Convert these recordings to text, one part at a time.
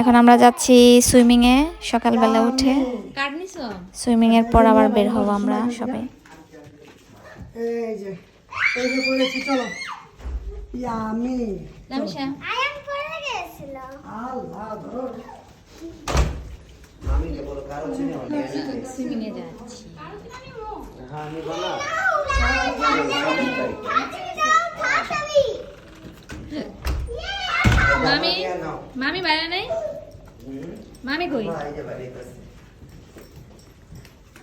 এখন আমরা যাচ্ছি সুইমিংয়ে, সকালবেলা উঠে। সুইমিং এর পর আবার বের হব আমরা সবাই। এই যে এই যে পড়েছি চলো ইয়ামি লামিশা আয়ান পড়ে গেছিল আল্লাহ ধরো সুইমিং এ যাচ্ছি মামি মামি বাইরে নাই? মামি কই?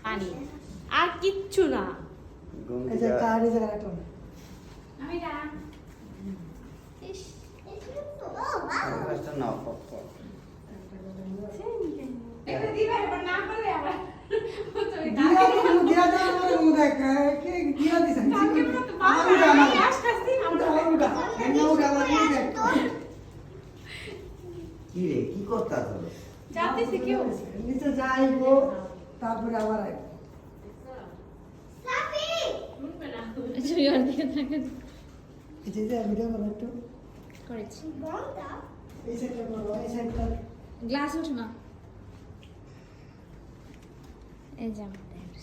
পানি। আর কিচ্ছু না। এই যে কার এই জায়গায় রাখলাম আমি না ইস দিয়া তো। দিয়া দাও আমার মুখ দেখ কে দিয়া দিছে আমি জানা আমি উঠা এনে উঠা লাগি দেখ কি রে কি করতাছ যাতেছে কেউ নিচে যাইবো তারপরে আবার আইবো জুয়ার দিকে থাকে এই যে যে ভিডিও করো একটু করেছি এই সাইডটা করো এই সাইডটা গ্লাস উঠো না এই যে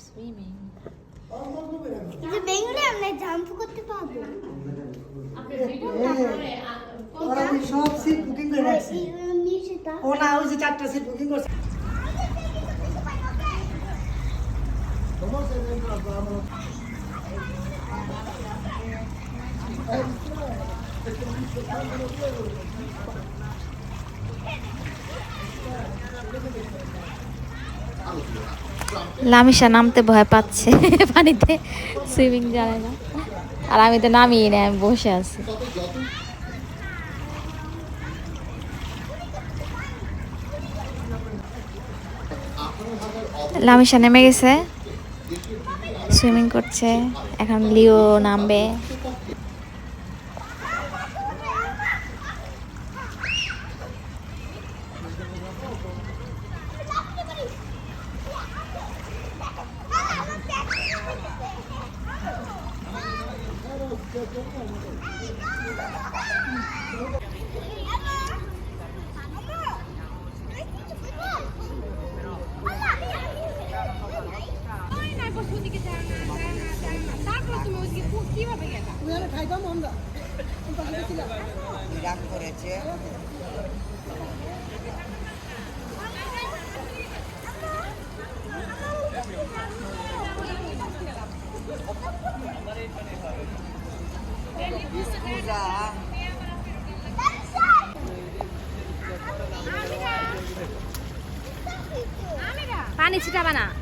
সুইমিং কিন্তু বেঙ্গলে আমরা জাম্প করতে পারব ওরা সব সিট বুকিং করে রাখছে ও ওই যে চারটা সিট বুকিং করছে। লামিশা নামতে ভয় পাচ্ছে, পানিতে সুইমিং জানে না। আর আমি তো নামিয়ে না আমি বসে আছি। লামিশা নেমে গেছে। সুইমিং করছে। এখন লিও নামবে। করেছে পূজা পানি ছিটাবা না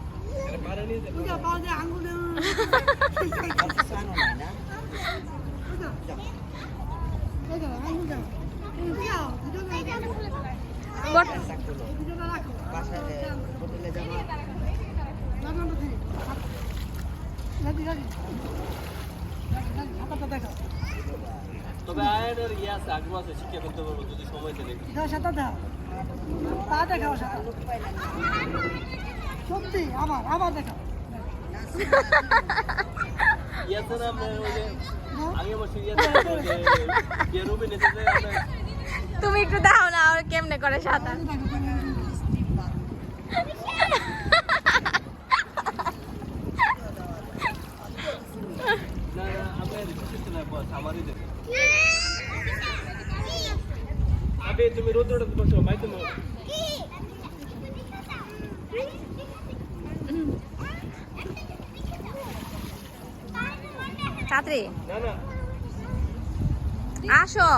পূজা পাওয়া যায় আঙ্গুলে সানো নাই না এই দাও, আঙ্গুল দাও। এই পূজা, দুজনে দুজনে রাখো। বাসায় হোটেলে যাব লাগো না তুমি। লাগি, লাগি। লাগি, লাগি, হাতাটা দেখাও। তবে আয়ের ইয়ে আছে আগ্রহ আছে শিখে ফেলতে পারব যদি সময় থাকে দাও, সাঁতার দেখাও, সাঁতার। সত্যি আবার আবার দেখাও আছে না আপনার ওই যে দাও। আগে বসে আছে ওই যে রুমে নিতে তুমি একটু দাও না আর কেমনে করে সাঁতার? তুমি- না বস আমারই দেখো আবে তুমি রোদ রোদ বসো ভাই তুমি ছাত্রী না না। আসো।